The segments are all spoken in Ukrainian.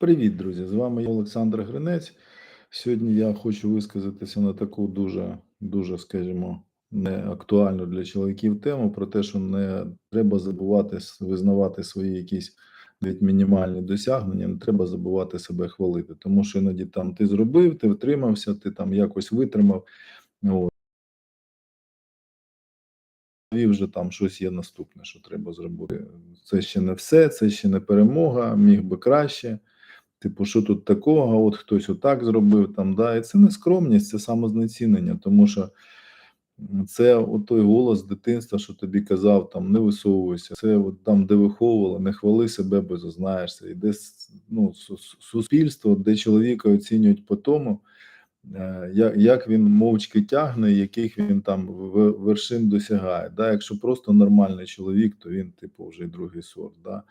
Привіт, друзі! З вами я Олександр Гринець. Сьогодні я хочу висказатися на таку дуже, дуже, скажімо, не актуальну для чоловіків тему про те, що не треба забувати визнавати свої якісь навіть мінімальні досягнення, не треба забувати себе хвалити, тому що іноді там ти зробив, ти втримався, ти там якось витримав. От. І вже там щось є наступне, що треба зробити. Це ще не все, це ще не перемога, міг би краще. Типу, що тут такого? От хтось отак зробив там, да, і це не скромність, це самознецінення, тому що це от той голос дитинства, що тобі казав, там не висовуйся. Це от там, де виховували, не хвали себе, бо зазнаєшся. І де ну, су- су- суспільство, де чоловіка оцінюють по тому, як, як він мовчки тягне, яких він там вершин досягає. Да? Якщо просто нормальний чоловік, то він, типу, вже другий сорт. Да?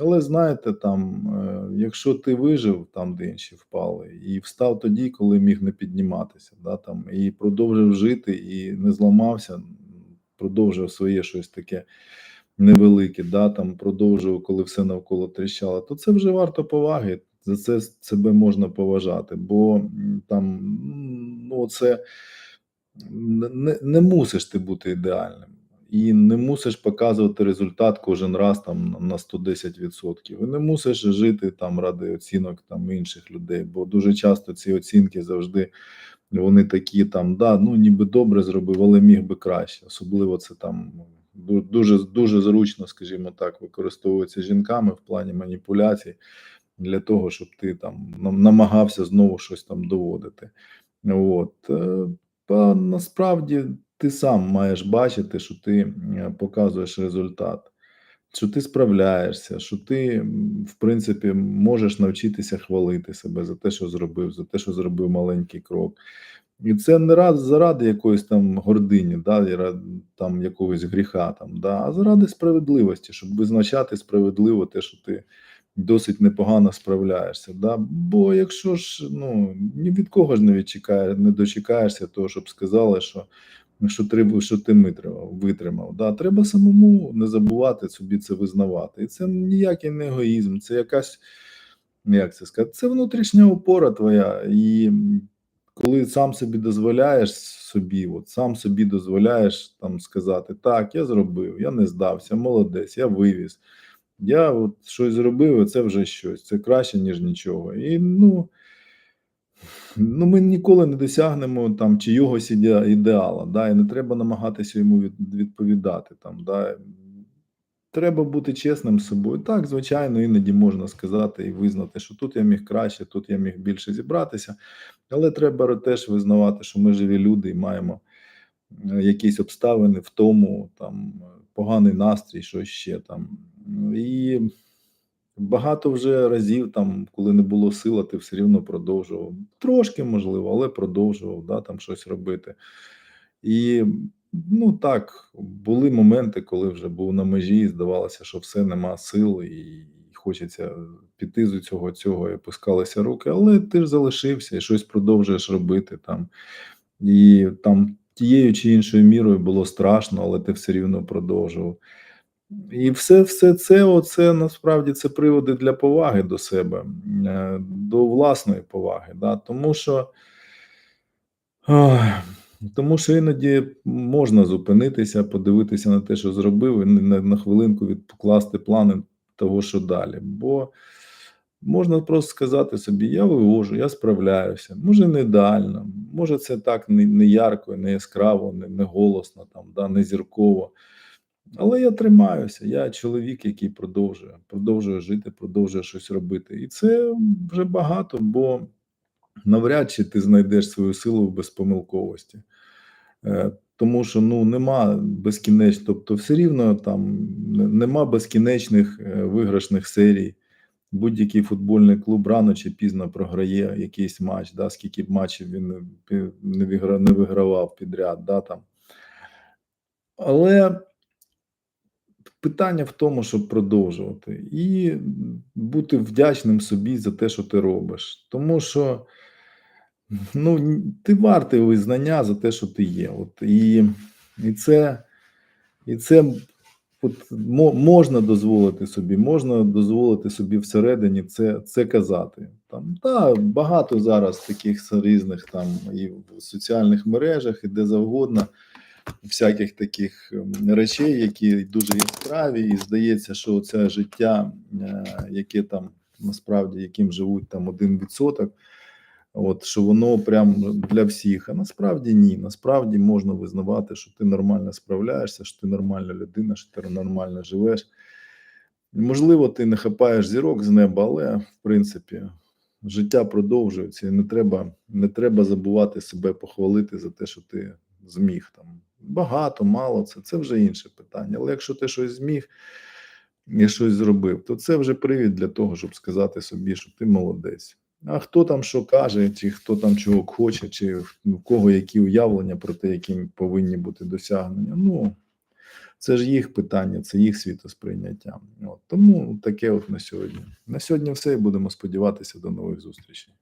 Але знаєте, там, е, якщо ти вижив там, де інші впали, і встав тоді, коли міг не підніматися, да, там, і продовжив жити, і не зламався, продовжив своє щось таке невелике, да, там, продовжив, коли все навколо тріщало, то це вже варто поваги. За це себе можна поважати, бо там ну, це не, не мусиш ти бути ідеальним. І не мусиш показувати результат кожен раз там на 110%. І не мусиш жити там ради оцінок там інших людей, бо дуже часто ці оцінки завжди вони такі там, да, ну ніби добре зробив, але міг би краще. Особливо це там дуже дуже зручно, скажімо так, використовується жінками в плані маніпуляцій для того, щоб ти там намагався знову щось там доводити. От. е, насправді ти сам маєш бачити, що ти показуєш результат, що ти справляєшся, що ти, в принципі, можеш навчитися хвалити себе за те, що зробив, за те, що зробив маленький крок. І це не раз заради якоїсь там гордині, да, там якогось гріха, там, да, а заради справедливості, щоб визначати справедливо те, що ти досить непогано справляєшся. Да? Бо якщо ж ну ні від кого ж не відчекає, не дочекаєшся того, щоб сказали, що, що треба, що ти витримав, витримав. Да? Треба самому не забувати собі це визнавати. І це ніякий не егоїзм, це якась, як це сказати, це внутрішня опора твоя. І коли сам собі дозволяєш собі, от сам собі дозволяєш там сказати, так, я зробив, я не здався, молодець, я вивіз. Я от щось зробив, це вже щось. Це краще, ніж нічого. І ну, ну ми ніколи не досягнемо там чийогось ідеала. Да? І не треба намагатися йому відповідати. Там, да? Треба бути чесним з собою. Так, звичайно, іноді можна сказати і визнати, що тут я міг краще, тут я міг більше зібратися. Але треба теж визнавати, що ми живі люди і маємо е, якісь обставини в тому, там поганий настрій, що ще там. І багато вже разів, там, коли не було сил, а ти все рівно продовжував. Трошки можливо, але продовжував да, там щось робити. І ну так, були моменти, коли вже був на межі, і здавалося, що все нема сил, і хочеться піти з цього цього, і опускалися руки, але ти ж залишився і щось продовжуєш робити там. І там тією чи іншою мірою було страшно, але ти все рівно продовжував. І все, все це, оце насправді це приводи для поваги до себе, е, до власної поваги. Да? Тому що. Тому що іноді можна зупинитися, подивитися на те, що зробив, і на хвилинку відкласти плани того, що далі. Бо можна просто сказати собі: я вивожу, я справляюся. Може, не ідеально, може, це так не, не ярко, не яскраво, не, не голосно, там, да, не зірково. Але я тримаюся. Я чоловік, який продовжує, продовжує жити, продовжує щось робити. І це вже багато, бо навряд чи ти знайдеш свою силу в безпомилковості. Е, Тому що ну нема безкінечно, тобто все рівно там нема безкінечних е, виграшних серій. Будь-який футбольний клуб рано чи пізно програє якийсь матч, да, скільки б матчів він не, пі- не, вигра, не вигравав підряд. Да, там. Але питання в тому, щоб продовжувати і бути вдячним собі за те, що ти робиш. Тому що ну, ти вартий визнання за те, що ти є. От, і, і, це, і це от мо- можна дозволити собі, можна дозволити собі всередині це, це казати. Там та багато зараз таких різних там і в соціальних мережах, і де завгодно, всяких таких ем, речей, які дуже яскраві, і здається, що це життя, е, яке там насправді яким живуть там один відсоток. От що воно прям для всіх. А насправді ні. Насправді можна визнавати, що ти нормально справляєшся, що ти нормальна людина, що ти нормально живеш. Можливо, ти не хапаєш зірок з неба, але в принципі життя продовжується, і не треба, не треба забувати себе похвалити за те, що ти зміг там. Багато, мало це, це вже інше питання. Але якщо ти щось зміг і щось зробив, то це вже привід для того, щоб сказати собі, що ти молодець. А хто там що каже, чи хто там чого хоче, чи в кого які уявлення про те, які повинні бути досягнення. Ну це ж їх питання, це їх світосприйняття. От тому таке от на сьогодні. На сьогодні все і будемо сподіватися до нових зустрічей.